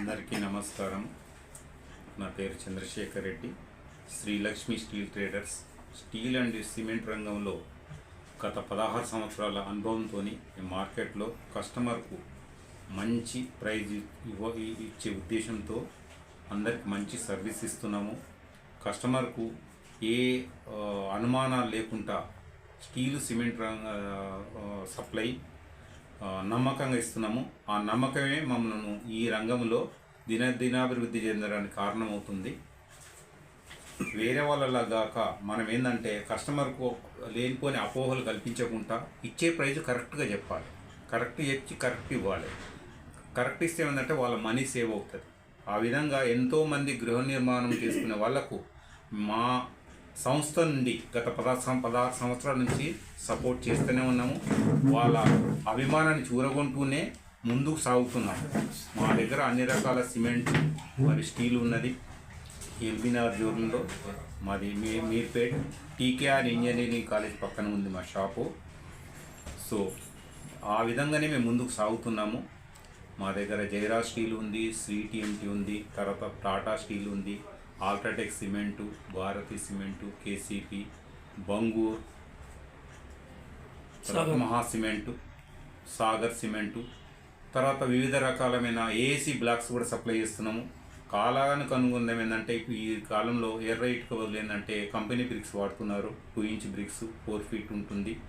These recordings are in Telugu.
అందరికీ నమస్కారం. నా పేరు Chandrashekar Reddy. Srilakshmi steel traders. Steel and cement రంగంలో గత పదహారు సంవత్సరాల అనుభవంతో మార్కెట్లో కస్టమర్కు మంచి ప్రైజ్ ఇవ్వ ఇచ్చే ఉద్దేశంతో అందరికి మంచి సర్వీస్ ఇస్తున్నాము. కస్టమర్కు ఏ అనుమానాలు లేకుండా స్టీల్ సిమెంట్ రంగ సప్లై నమ్మకంగా ఇస్తున్నాము. ఆ నమ్మకమే మమ్మల్ని ఈ రంగంలో దిన దినాభివృద్ధి చెందడానికి కారణమవుతుంది. వేరే వాళ్ళలా గాక మనం ఏంటంటే కస్టమర్కు లేనిపోని అపోహలు కల్పించకుండా ఇచ్చే ప్రైజ్ కరెక్ట్గా చెప్పాలి. కరెక్ట్ చెప్పి కరెక్ట్ ఇవ్వాలి. కరెక్ట్ ఇస్తే ఏంటంటే వాళ్ళ మనీ సేవ్ అవుతుంది. ఆ విధంగా ఎంతోమంది గృహ నిర్మాణం చేసుకునే వాళ్ళకు మా సంస్థ నుండి గత పదహారు పదహారు సంవత్సరాల నుంచి సపోర్ట్ చేస్తూనే ఉన్నాము. వాళ్ళ అభిమానాన్ని చూరగొంటూనే ముందుకు సాగుతున్నాము మా దగ్గర అన్ని రకాల సిమెంట్ మరి స్టీల్ ఉన్నది. ఎల్బీనగర్ జోన్లో మాది మీ మీర్పేట్ టీకేఆర్ ఇంజనీరింగ్ కాలేజ్ పక్కన ఉంది మా షాపు. సో ఆ విధంగానే మేము ముందుకు సాగుతున్నాము. మా దగ్గర జయరాజ్ స్టీల్ ఉంది టీఎంటీ ఉంది తర్వాత టాటా స్టీల్ ఉంది UltraTech cement Bharathi cement KCP Bangur Maha cement Sagar cement తర్వాత వివిధ రకాలమైన ఏసీ బ్లాక్స్ కూడా సప్లై చేస్తున్నాము. కాలానికి అనుగుణం ఏంటంటే ఇప్పుడు ఈ కాలంలో ఎర్ర ఇటుక బదులు ఏంటంటే కంపెనీ బ్రిక్స్ వాడుతున్నారు. Two inch bricks four feet ఉంటుంది.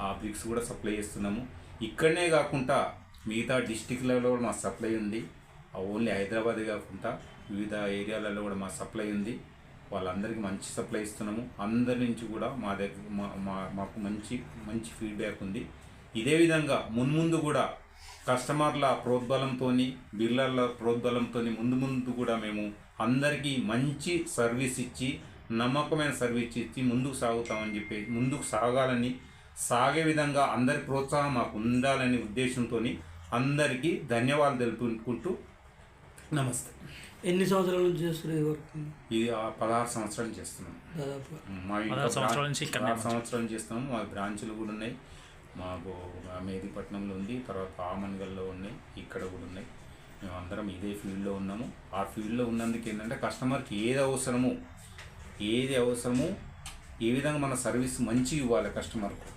ఆ బ్రిక్స్ కూడా సప్లై చేస్తున్నాము. ఇక్కడనే కాకుండా మిగతా డిస్టిక్లలో కూడా మా సప్లై ఉంది. ఓన్లీ హైదరాబాద్ కాకుండా వివిధ ఏరియాలలో కూడా మా సప్లై ఉంది. వాళ్ళందరికీ మంచి సప్లై ఇస్తున్నాము. అందరి నుంచి కూడా మా దగ్గర మా మా- మాకు మంచి మంచి ఫీడ్బ్యాక్ ఉంది. ఇదే విధంగా మున్ముందు కూడా కస్టమర్ల ప్రోద్బలంతో బిల్లర్ల ప్రోద్బలంతో ముందు ముందు కూడా మేము అందరికీ మంచి సర్వీస్ ఇచ్చి నమ్మకమైన సర్వీస్ ఇచ్చి ముందుకు సాగుతామని చెప్పి ముందుకు సాగాలని సాగే విధంగా అందరి ప్రోత్సాహం మాకు ఉండాలనే ఉద్దేశంతో అందరికీ ధన్యవాదాలు తెలుపుకుంటూ నమస్తే. ఎన్ని సంవత్సరాల నుంచి చేస్తున్నారు వర్క్? ఇది పదహారు సంవత్సరాలు చేస్తున్నాం. మా సంవత్సరాల నుంచి సంవత్సరాలు చేస్తున్నాము మా బ్రాంచులు కూడా ఉన్నాయి. మాకు మేదీపట్నంలో ఉంది తర్వాత ఆమన్గల్లో ఉన్నాయి ఇక్కడ కూడా ఉన్నాయి. మేము అందరం ఇదే ఫీల్డ్లో ఉన్నాము. ఆ ఫీల్డ్లో ఉన్నందుకు ఏంటంటే కస్టమర్కి ఏది అవసరమో ఏది అవసరమో ఏ విధంగా మన సర్వీస్ మంచి ఇవ్వాలి కస్టమర్కు.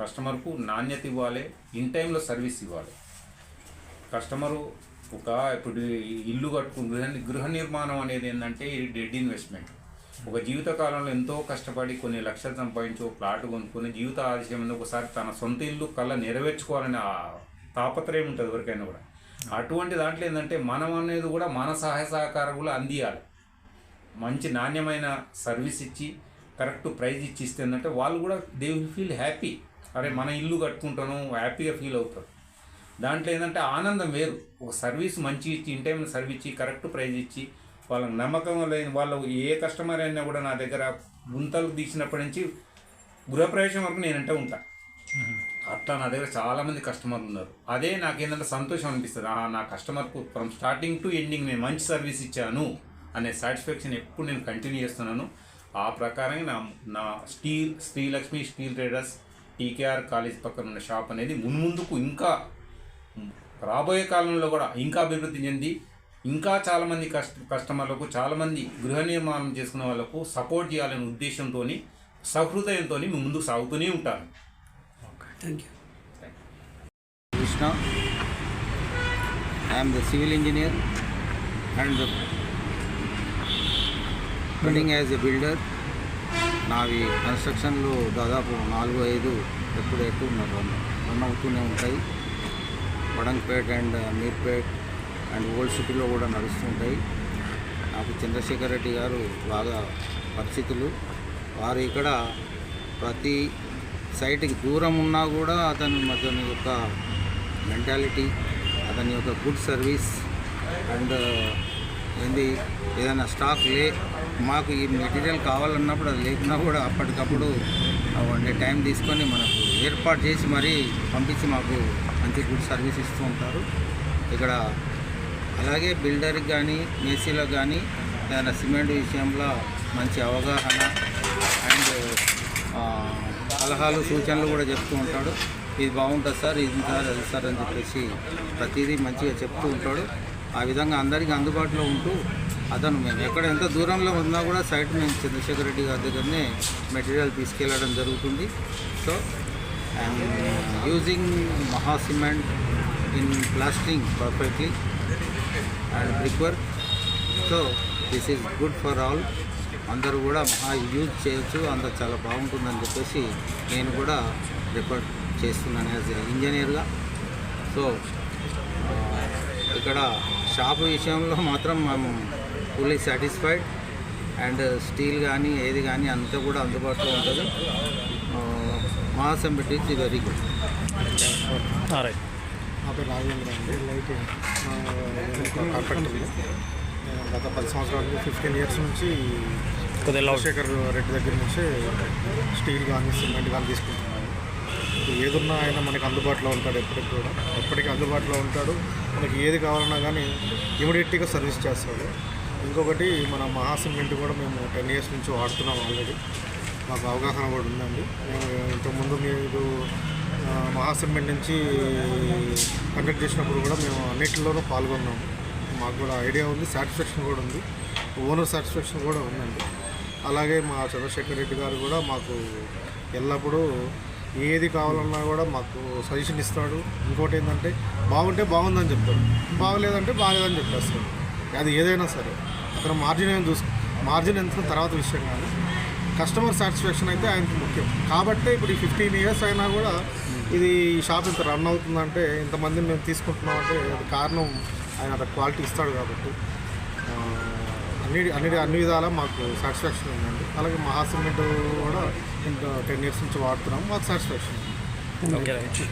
కస్టమర్కు నాణ్యత ఇవ్వాలి ఇన్ టైంలో సర్వీస్ ఇవ్వాలి. కస్టమరు ఒక ఇప్పుడు ఇల్లు కట్టుకుని గృహ గృహ నిర్మాణం అనేది ఏంటంటే డెడ్ ఇన్వెస్ట్మెంట్. ఒక జీవితకాలంలో ఎంతో కష్టపడి కొన్ని లక్షలు సంపాదించి ఒక ప్లాట్ కొనుక్కుని జీవిత ఆశయం ఒకసారి తన సొంత ఇల్లు కళ్ళ నెరవేర్చుకోవాలనే తాపత్రయం ఉంటుంది ఎవరికైనా కూడా. అటువంటి దాంట్లో ఏంటంటే మనం అనేది కూడా మన సహాయ సహకారాలు అందియాలి. మంచి నాణ్యమైన సర్వీస్ ఇచ్చి కరెక్ట్ ప్రైజ్ ఇచ్చి ఇస్తే ఏంటంటే వాళ్ళు కూడా దే విల్ ఫీల్ హ్యాపీ అరే మన ఇల్లు కట్టుకుంటాను హ్యాపీగా ఫీల్ అవుతారు. దాంట్లో ఏంటంటే ఆనందం వేరు. ఒక సర్వీస్ మంచి ఇచ్చి ఇన్ టైం సర్వీస్ ఇచ్చి కరెక్ట్ ప్రైజ్ ఇచ్చి వాళ్ళకి నమ్మకం లేని వాళ్ళు ఏ కస్టమర్ అయినా కూడా నా దగ్గర గుంతలు తీసినప్పటి నుంచి గృహప్రవేశం వరకు నేనంటే ఉంటా. అట్లా నా దగ్గర చాలా మంది కస్టమర్లు ఉన్నారు. అదే నాకేంటంటే సంతోషం అనిపిస్తుంది. ఆ, నా కస్టమర్కు ఫ్రమ్ స్టార్టింగ్ టు ఎండింగ్ నేను మంచి సర్వీస్ ఇచ్చాను అనే సాటిస్ఫాక్షన్ ఎప్పుడు నేను కంటిన్యూ చేస్తున్నాను. ఆ ప్రకారంగా నా నా steel Srilakshmi steel traders TKR college పక్కన ఉన్న షాప్ అనేది మున్ముందుకు ఇంకా రాబోయే కాలంలో కూడా ఇంకా అభివృద్ధి చెంది ఇంకా చాలామంది కస్ట కస్టమర్లకు చాలామంది గృహ నిర్మాణం చేసుకునే వాళ్ళకు సపోర్ట్ చేయాలనే ఉద్దేశంతో సహృదయంతో మేము ముందుకు సాగుతూనే ఉంటాను. Thank you am the civil engineer and the running as a builder. నావి కన్స్ట్రక్షన్లు దాదాపు నాలుగు ఐదు ఎప్పుడు ఎక్కువ రన్ రన్ అవుతూనే ఉంటాయి. Vadangapet and Meerpet and old సిటీలో కూడా నడుస్తుంటాయి. నాకు చంద్రశేఖర్ రెడ్డి గారు బాగా పరిస్థితులు వారు ఇక్కడ ప్రతి సైట్కి దూరం ఉన్నా కూడా అతను అతని యొక్క మెంటాలిటీ అతని యొక్క గుడ్ సర్వీస్ అండ్ ఏంది ఏదైనా స్టాక్ లే మాకు ఈ మెటీరియల్ కావాలన్నప్పుడు అది లేకున్నా కూడా అప్పటికప్పుడు వన్ టైం తీసుకొని మనకు ఏర్పాటు చేసి మరీ పంపించి మాకు మంచి గుడ్ సర్వీస్ ఇస్తూ ఉంటారు. ఇక్కడ అలాగే బిల్డర్కి కానీ మేసీలకు కానీ ఏదైనా సిమెంట్ విషయంలో మంచి అవగాహన అండ్ సలహాలు సూచనలు కూడా చెప్తూ ఉంటాడు. ఇది బాగుంటుంది సార్ ఇది సార్ అది సార్ అని చెప్పేసి ప్రతిదీ మంచిగా చెప్తూ ఉంటాడు. ఆ విధంగా అందరికీ అందుబాటులో ఉంటూ అతను మేము ఎక్కడ ఎంత దూరంలో ఉన్నా కూడా సైట్ మేము చంద్రశేఖర్ రెడ్డి గారి దగ్గరనే మెటీరియల్ తీసుకెళ్ళడం జరుగుతుంది. So and using Maha cement in plastering perfectly. And brick work so this is good for all అందరూ కూడా మహా యూజ్ చేయొచ్చు. అంత చాలా బాగుంటుందని చెప్పేసి నేను కూడా రిఫర్ చేస్తున్నాను యాజ్ ఇంజనీర్గా సో ఇక్కడ షాప్ విషయంలో మాత్రం మేము ఫుల్లీ సాటిస్ఫైడ్ అండ్ స్టీల్ కానీ ఏది కానీ అంతా కూడా అందుబాటులో ఉంటుంది. మహాసంబిట్ ఈజ్ వెరీ గుడ్ నా పేరు రాజేంద్ర అండి. కాంట్రాక్టర్ని నేను గత పది సంవత్సరాల నుంచి ఫిఫ్టీన్ ఇయర్స్ నుంచి చంద్రశేఖర్ రెడ్డి దగ్గర నుంచి స్టీల్ కానీ సిమెంట్ కానీ తీసుకుంటున్నాను ఇప్పుడు ఏదున్నా ఆయన మనకి అందుబాటులో ఉంటాడు ఎప్పటికి కూడా. ఎప్పటికీ అందుబాటులో ఉంటాడు. మనకి ఏది కావాలన్నా కానీ ఇమీడియట్గా సర్వీస్ చేస్తాడు. ఇంకొకటి మన మహా సిమెంట్ కూడా మేము టెన్ ఇయర్స్ నుంచి వాడుతున్నాం ఆల్రెడీ మాకు అవగాహన కూడా ఉందండి. మేము ఇంతకుముందు మీరు ఆ, మహా సిమెంట్ నుంచి కండక్ట్ చేసినప్పుడు కూడా మేము అన్నిటిలోనూ పాల్గొన్నాము. మాకు కూడా ఐడియా ఉంది సాటిస్ఫాక్షన్ కూడా ఉంది ఓనర్ సాటిస్ఫాక్షన్ కూడా ఉందండి. అలాగే మా చంద్రశేఖర్ రెడ్డి గారు కూడా మాకు ఎల్లప్పుడూ ఏది కావాలన్నా కూడా మాకు సజెషన్ ఇస్తాడు. ఇంకోటి ఏంటంటే బాగుంటే బాగుందని చెప్తాడు బాగలేదంటే బాగలేదని చెప్పేస్తాడు. అది ఏదైనా సరే అతను మార్జిన్ ఏం చూసు మార్జిన్ ఎంత తర్వాత విషయం కానీ కస్టమర్ సాటిస్ఫాక్షన్ అయితే ఆయనకి ముఖ్యం. కాబట్టే ఇప్పుడు ఈ ఫిఫ్టీన్ ఇయర్స్ అయినా కూడా ఇది ఈ షాప్ ఇంత రన్ అవుతుందంటే ఇంతమందిని మేము తీసుకుంటున్నాం అంటే అది కారణం ఆయన అంత క్వాలిటీ ఇస్తాడు కాబట్టి అన్ని అన్ని అన్ని విధాలా మాకు సాటిస్ఫాక్షన్ ఉందండి. అలాగే మహా సిమెంట్ కూడా ఇంకా టెన్ ఇయర్స్ నుంచి వాడుతున్నాం మాకు సాటిస్ఫాక్షన్ ఉంది.